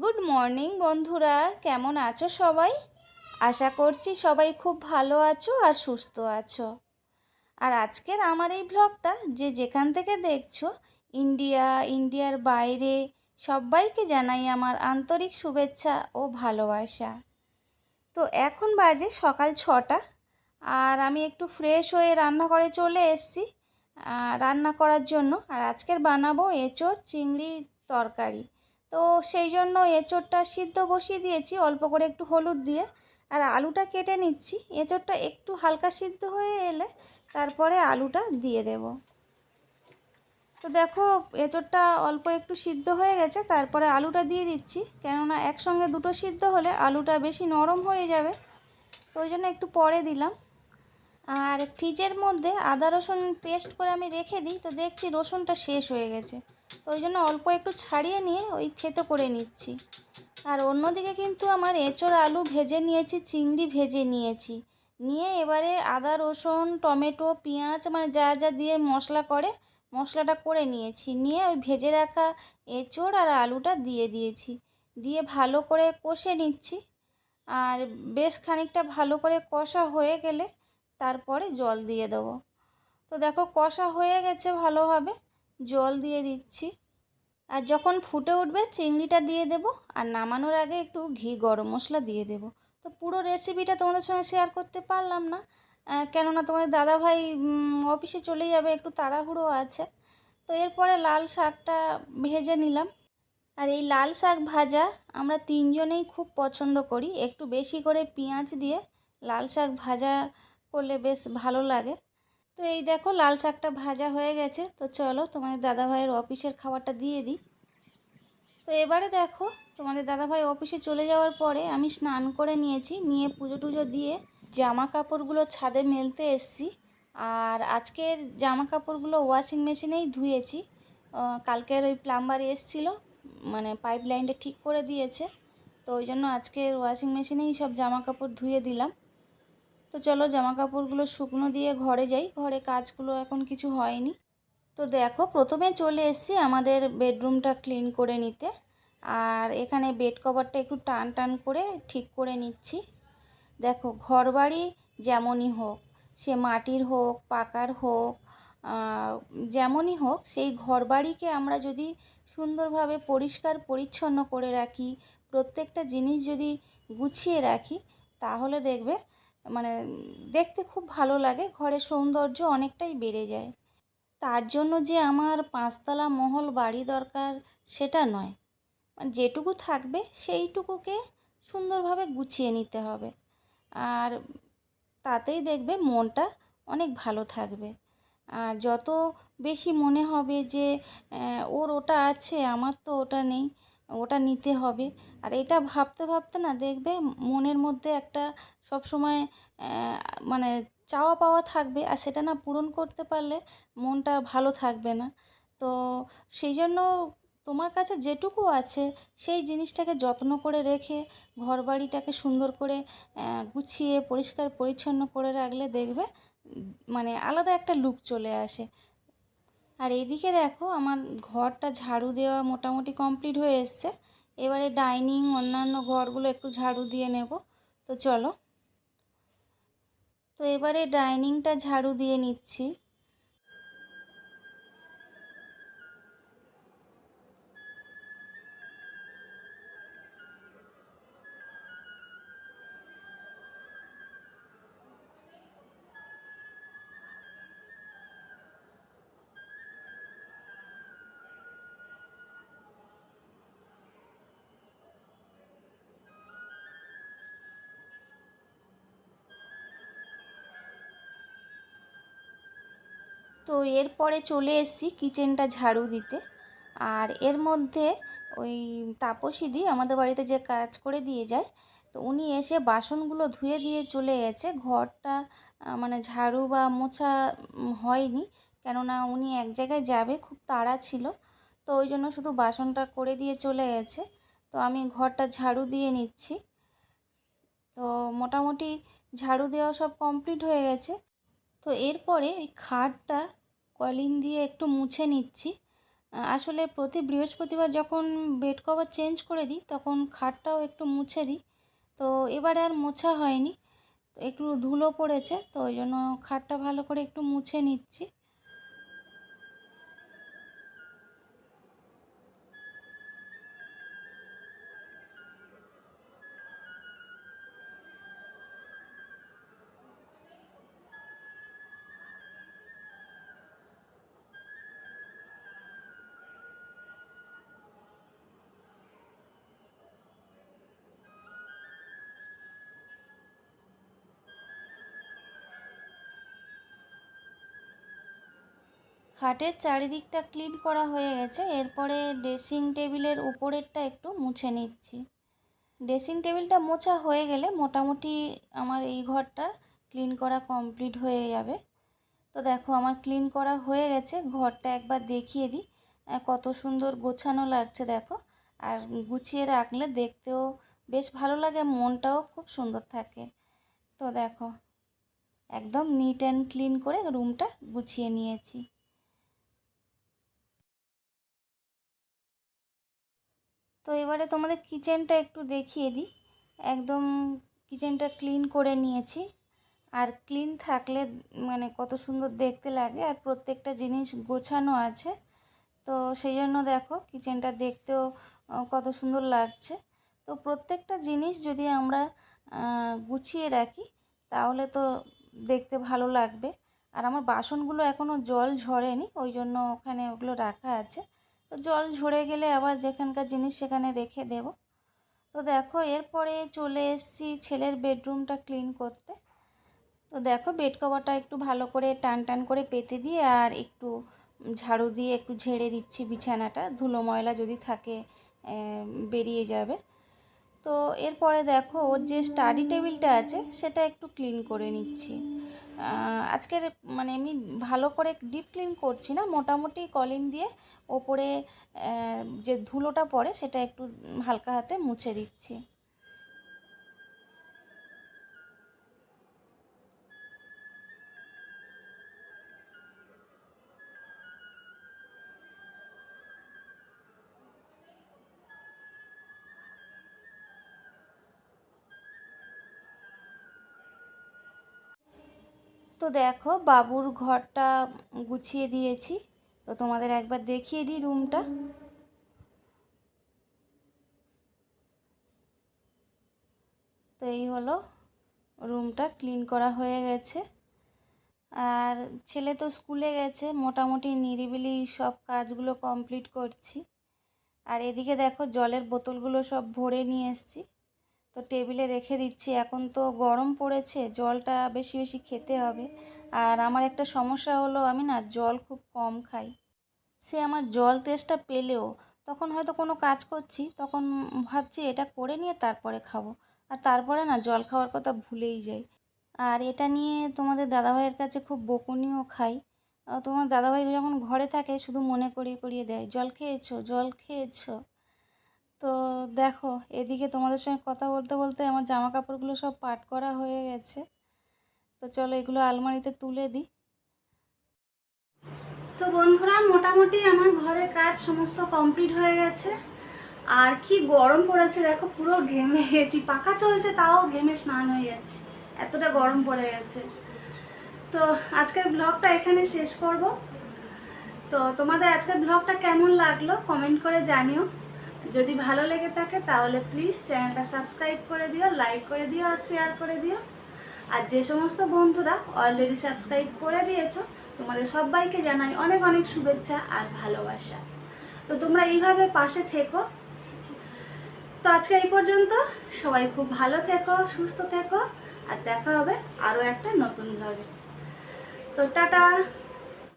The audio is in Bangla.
গুড মর্নিং বন্ধুরা। কেমন আছো সবাই? আশা করছি সবাই খুব ভালো আছো আর সুস্থ আছো। আর আজকের আমার এই ব্লগটা যে যেখান থেকে দেখছ ইন্ডিয়া ইন্ডিয়ার বাইরে, সবাইকে জানাই আমার আন্তরিক শুভেচ্ছা ও ভালোবাসা। তো এখন বাজে সকাল ছটা, আর আমি একটু ফ্রেশ হয়ে রান্নাঘরে চলে এসেছি রান্না করার জন্য। আর আজকের বানাবো এঁচোড় চিংড়ি তরকারি। তো সেই জন্য এঁচোড়টা সিদ্ধ বসিয়ে দিয়েছি, অল্প করে একটু হলুদ দিয়ে। আর আলুটা কেটে নিচ্ছি, এঁচোড়টা একটু হালকা সিদ্ধ হয়ে এলে তারপরে আলুটা দিয়ে দেব। তো দেখো, এঁচোড়টা অল্প একটু সিদ্ধ হয়ে গেছে, তারপরে আলুটা দিয়ে দিচ্ছি। কেননা একসঙ্গে দুটো সিদ্ধ হলে আলুটা বেশি নরম হয়ে যাবে, তো ওই জন্য একটু পরে দিলাম। আর ফ্রিজের মধ্যে আদা রসুন পেস্ট করে আমি রেখে দিই। তো দেখছি রসুনটা শেষ হয়ে গেছে। তো ওই জন্য অল্প একটু ছাড়িয়ে নিয়ে ওই থেতো করে নিচ্ছি। আর অন্যদিকে কিন্তু আমার এঁচোড় আলু ভেজে নিয়েছি, চিংড়ি ভেজে নিয়েছি। নিয়ে এবারে আদা রসুন, টমেটো, পেঁয়াজ মানে যা যা দিয়ে মশলা করে, মশলাটা করে নিয়েছি। নিয়ে ওই ভেজে রাখা এঁচোড় আর আলুটা দিয়ে দিয়েছি। দিয়ে ভালো করে কষে নিচ্ছি। আর বেশ খানিকটা ভালো করে কষা হয়ে গেলে তারপরে জল দিয়ে দেবো। তো দেখো কষা হয়ে গেছে ভালোভাবে, জল দিয়ে দিচ্ছি। আর যখন ফুটে উঠবে চিংড়িটা দিয়ে দেব, আর নামানোর আগে একটু ঘি গরম মশলা দিয়ে দেব। তো পুরো রেসিপিটা তোমাদের সঙ্গে শেয়ার করতে পারলাম না কেননা তোমাদের দাদাভাই অফিসে চলে যাবে, একটু তাড়াহুড়ো আছে। তো এরপরে লাল শাকটা ভেজে নিলাম। আর এই লাল শাক ভাজা আমরা তিনজনেই খুব পছন্দ করি, একটু বেশি করে পেঁয়াজ দিয়ে লাল শাক ভাজা করলে বেশ ভালো লাগে। তো এই দেখো লাল শাকটা ভাজা হয়ে গেছে। তো চলো তোমাদের দাদাভাইয়ের অফিসের খাবারটা দিয়ে দিই। তো এবারে দেখো তোমাদের দাদাভাই অফিসে চলে যাওয়ার পরে আমি স্নান করে নিয়েছি, নিয়ে পুজো টুজো দিয়ে জামা কাপড়গুলো ছাদে মেলতে এসছি। আর আজকের জামা কাপড়গুলো ওয়াশিং মেশিনেই ধুয়েছি কালকের ওই প্লাম্বার এসছিলো মানে পাইপ লাইনটা ঠিক করে দিয়েছে। তো ওই জন্য আজকের ওয়াশিং মেশিনেই সব জামা কাপড় ধুয়ে দিলাম। তো চলো জামা কাপড়গুলো শুকনো দিয়ে ঘরে যাই। ঘরে কাজগুলো এখন কিছু হয়নি। তো দেখো, প্রথমে চলে এসেছি আমাদের বেডরুমটা ক্লিন করে নিতে। আর এখানে বেড কভারটা একটু টান টান করে ঠিক করে নিচ্ছি। দেখো ঘর বাড়ি যেমনই হোক, সে মাটির হোক, পাকার হোক যেমনই হোক, সেই ঘর বাড়িকে আমরা যদি সুন্দরভাবে পরিষ্কার পরিচ্ছন্ন করে রাখি, প্রত্যেকটা জিনিস যদি গুছিয়ে রাখি, তাহলে দেখবে মানে দেখতে খুব ভালো লাগে, ঘরের সৌন্দর্য অনেকটাই বেড়ে যায়। তার জন্য যে আমার পাঁচতলা মহল বাড়ি দরকার সেটা নয়। মানে যেটুকু থাকবে সেইটুকুকে সুন্দরভাবে গুছিয়ে নিতে হবে। আর তাতেই দেখবে মনটা অনেক ভালো থাকবে। আর যত বেশি মনে হবে যে ওর ওটা আছে, আমার তো ওটা নেই ওটা নিতে হবে। আর এটা ভাবতে ভাবতে না দেখবে মনের মধ্যে একটা সব সময় মানে চাওয়া পাওয়া থাকবে আর সেটা না পূরণ করতে পারলে মনটা ভালো থাকবে না। তো সেই জন্য তোমার কাছে যেটুকু আছে সেই জিনিসটাকে যত্ন করে রেখে ঘর বাড়িটাকে সুন্দর করে গুছিয়ে পরিষ্কার পরিচ্ছন্ন করে রাখলে দেখবে মানে আলাদা একটা লুক চলে আসে। আর এইদিকে দেখো আমার ঘরটা ঝাড়ু দেওয়া মোটামুটি কমপ্লিট হয়ে এসছে। এবারে ডাইনিং অন্যান্য ঘরগুলো একটু ঝাড়ু দিয়ে নেব। তো চলো। তো এবারে ডাইনিংটা ঝাড়ু দিয়ে নিচ্ছি। তো এরপরে চলে এসেছি কিচেনটা ঝাড়ু দিতে। আর এর মধ্যে ওই তাপসীদি আমাদের বাড়িতে যে কাজ করে দিয়ে যায়, তো উনি এসে বাসনগুলো ধুয়ে দিয়ে চলে গেছে। ঘরটা মানে ঝাড়ু বা মোছা হয়নি। কেননা উনি এক জায়গায় যাবে, খুব তাড়া ছিল। তো ওই জন্য শুধু বাসনটা করে দিয়ে চলে গেছে। তো আমি ঘরটা ঝাড়ু দিয়ে নিচ্ছি। তো মোটামুটি ঝাড়ু দেওয়া সব কমপ্লিট হয়ে গেছে। তো এরপরে ওই খাটটা কলিন দিয়ে একটু মুছে নিচ্ছি। আসলে প্রতি বৃহস্পতিবার যখন বেড কভার চেঞ্জ করে দিই, তখন খাটটাও একটু মুছে দিই। তো এবারে আর মোছা হয়নি, একটু ধুলো পড়েছে, তো ওই জন্য খাটটা ভালো করে একটু মুছে নিচ্ছি। খাটের চারিদিকটা ক্লিন করা হয়ে গেছে। এরপরে ড্রেসিং টেবিলের উপরেরটা একটু মুছে নিচ্ছি। ড্রেসিং টেবিলটা মোছা হয়ে গেলে মোটামুটি আমার এই ঘরটা ক্লিন করা কমপ্লিট হয়ে যাবে। তো দেখো, আমার ক্লিন করা হয়ে গেছে। ঘরটা একবার দেখিয়ে দিই। কত সুন্দর গোছানো লাগছে, দেখো। আর গুছিয়ে রাখলে দেখতেও বেশ ভালো লাগে, মনটাও খুব সুন্দর থাকে। তো দেখো, একদম নিট অ্যান্ড ক্লিন করে রুমটা গুছিয়ে নিয়েছি। তো এবারে তোমাদের কিচেনটা একটু দেখিয়ে দিই। একদম কিচেনটা ক্লিন করে নিয়েছি। আর ক্লিন থাকলে মানে কত সুন্দর দেখতে লাগে আর প্রত্যেকটা জিনিস গোছানো আছে। তো সেই জন্য দেখো কিচেনটা দেখতেও কত সুন্দর লাগছে। তো প্রত্যেকটা জিনিস যদি আমরা গুছিয়ে রাখি, তাহলে তো দেখতে ভালো লাগবে। আর আমার বাসনগুলো এখনও জল ঝরেনি, ওই জন্য ওখানে ওগুলো রাখা আছে। তো জল ঝরে গেলে আবার যেখানকার জিনিস সেখানে রেখে দেব। তো দেখো, এরপরে চলে এসেছি ছেলের বেডরুমটা ক্লিন করতে। তো দেখো, বেড কভারটা একটু ভালো করে টান টান করে পেতে দিয়ে আর একটু ঝাড়ু দিয়ে একটু ঝেড়ে দিচ্ছি বিছানাটা। ধুলো ময়লা যদি থাকে বেরিয়ে যাবে। তো এরপরে দেখো, ওর যে স্টাডি টেবিলটা আছে, সেটা একটু ক্লিন করে নিচ্ছি। আজকের মানে আমি ভালো করে ডিপ ক্লিন করছি না, মোটামুটি কলিন দিয়ে ওপরে যে ধুলোটা পড়ে সেটা একটু হালকা হাতে মুছে দিচ্ছি। তো দেখো বাবুর ঘরটা গুছিয়ে দিয়েছি। তো তোমাদের একবার দেখিয়ে দিই রুমটা। তো এই হলো রুমটা, ক্লিন করা হয়ে গেছে। আর ছেলে তো স্কুলে গেছে, মোটামুটি নিরিবিলি সব কাজগুলো কমপ্লিট করছি। আর এদিকে দেখো জলের বোতলগুলো সব ভরে নিয়ে এসছি। তো টেবিলে রেখে দিচ্ছি। এখন তো গরম পড়েছে, জলটা বেশি বেশি খেতে হবে। আর আমার একটা সমস্যা হলো, আমি না জল খুব কম খাই। সে আমার জল তেষ্টা পেলেও, তখন হয়তো কোনো কাজ করছি, তখন ভাবছি এটা করে নিয়ে তারপরে খাব। আর তারপরে না জল খাওয়ার কথা ভুলেই যাই। আর এটা নিয়ে তোমাদের দাদাভাইয়ের কাছে খুব বকুনিও খাই। তোমার দাদাভাই যখন ঘরে থাকে, শুধু মনে করিয়ে করিয়ে দেয়, জল খেয়েছো জল খেয়েছো। তো দেখো, এদিকে তোমাদের সঙ্গে কথা বলতে বলতে আমার জামা কাপড়গুলো সব পাট করা হয়ে গেছে। তো চলো এগুলো আলমারিতে তুলে দিই তো বন্ধুরা, মোটামুটি আমার ঘরের কাজ সমস্ত কমপ্লিট হয়ে গেছে। আর কি গরম পড়েছে দেখো, পুরো ঘেমে গেছি। পাখা চলছে, তাও ঘেমে স্নান হয়ে যাচ্ছে। এতটা গরম পড়ে গেছে। তো আজকের ব্লগটা এখানে শেষ করব। তো তোমাদের আজকের ব্লগটা কেমন লাগল, কমেন্ট করে জানিও। যদি ভালো লেগে থাকে তাহলে প্লিজ চ্যানেলটা সাবস্ক্রাইব করে দিও লাইক করে দিও আর শেয়ার করে দিও। আর যে সমস্ত বন্ধুরা অলরেডি সাবস্ক্রাইব করে দিয়েছ, তোমাদের সবাইকে জানাই অনেক অনেক শুভেচ্ছা আর ভালোবাসা। তো তোমরা এইভাবে পাশে থেকো। তো আজকে এই পর্যন্ত সবাই খুব ভালো থেকো, সুস্থ থেকো, আর দেখা হবে আরও একটা নতুন ভাবে তো টাটা!